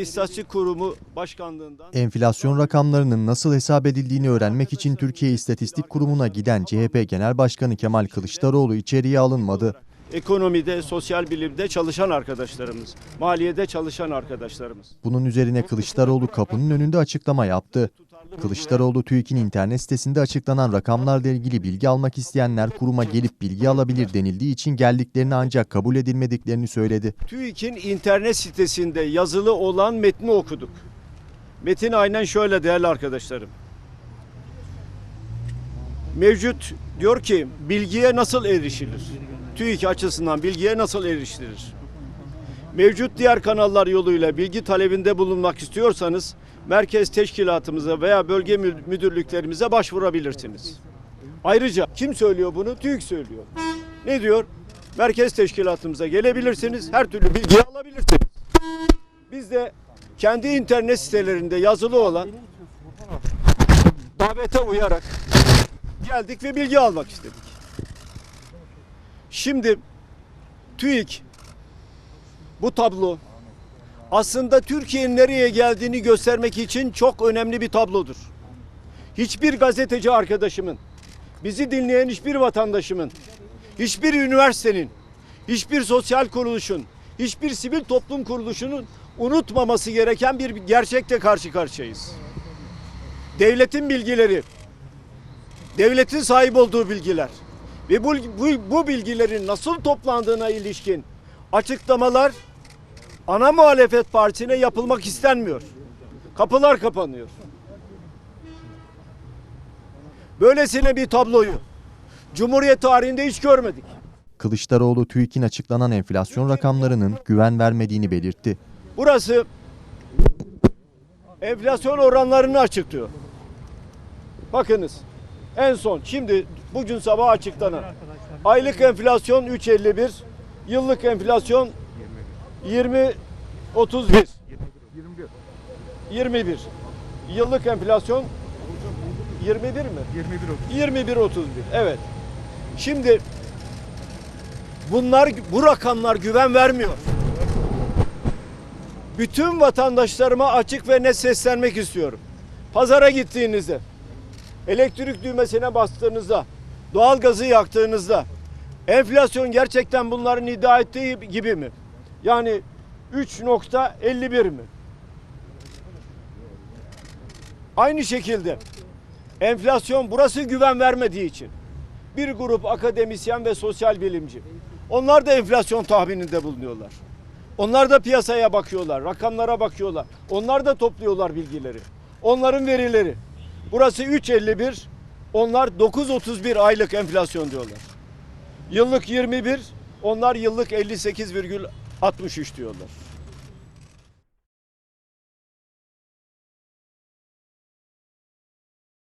İstatistik Kurumu Başkanlığından Enflasyon rakamlarının nasıl hesap edildiğini öğrenmek için Türkiye İstatistik Kurumu'na giden CHP Genel Başkanı Kemal Kılıçdaroğlu içeriye alınmadı. ekonomide, sosyal bilimde çalışan arkadaşlarımız, maliyede çalışan arkadaşlarımız. Bunun üzerine Kılıçdaroğlu kapının önünde açıklama yaptı. Kılıçdaroğlu TÜİK'in internet sitesinde açıklanan rakamlarla ilgili bilgi almak isteyenler kuruma gelip bilgi alabilir denildiği için geldiklerini ancak kabul edilmediklerini söyledi. TÜİK'in internet sitesinde yazılı olan metni okuduk. Metin aynen şöyle değerli arkadaşlarım. Mevcut diyor ki bilgiye nasıl erişilir? TÜİK açısından bilgiye nasıl erişilir? Mevcut diğer kanallar yoluyla bilgi talebinde bulunmak istiyorsanız merkez teşkilatımıza veya bölge mü- müdürlüklerimize başvurabilirsiniz. Ayrıca kim söylüyor bunu? TÜİK söylüyor. Ne diyor? Merkez teşkilatımıza gelebilirsiniz, her türlü bilgiyi alabilirsiniz. Biz de kendi internet sitelerinde yazılı olan davete uyarak geldik ve bilgi almak istedik. Şimdi TÜİK bu tablo aslında Türkiye'nin nereye geldiğini göstermek için çok önemli bir tablodur. Hiçbir gazeteci arkadaşımın, bizi dinleyen hiçbir vatandaşımın, hiçbir üniversitenin, hiçbir sosyal kuruluşun, hiçbir sivil toplum kuruluşunun unutmaması gereken bir gerçekle karşı karşıyayız. Devletin bilgileri, devletin sahip olduğu bilgiler ve bu, bu, bu bilgilerin nasıl toplandığına ilişkin açıklamalar ana muhalefet partisine yapılmak istenmiyor. Kapılar kapanıyor. Böylesine bir tabloyu Cumhuriyet tarihinde hiç görmedik. Kılıçdaroğlu TÜİK'in açıklanan enflasyon rakamlarının güven vermediğini belirtti. Burası enflasyon oranlarını açıklıyor. Bakınız en son şimdi bugün sabah açıklanan aylık enflasyon 3.51, yıllık enflasyon 20 31 21 yıllık enflasyon 21 mi? 21 31 evet. Şimdi bunlar bu rakamlar güven vermiyor bütün vatandaşlarıma açık ve net seslenmek istiyorum. Pazara gittiğinizde, elektrik düğmesine bastığınızda, doğalgazı yaktığınızda, enflasyon gerçekten bunların iddia ettiği gibi mi? Yani 3.51 mi? Aynı şekilde enflasyon burası güven vermediği için bir grup akademisyen ve sosyal bilimci onlar da enflasyon tahmininde bulunuyorlar. Onlar da piyasaya bakıyorlar, rakamlara bakıyorlar. Onlar da topluyorlar bilgileri. Onların verileri. Burası 3.51, onlar 9.31 aylık enflasyon diyorlar. Yıllık 21, onlar yıllık 58,63 diyorlar.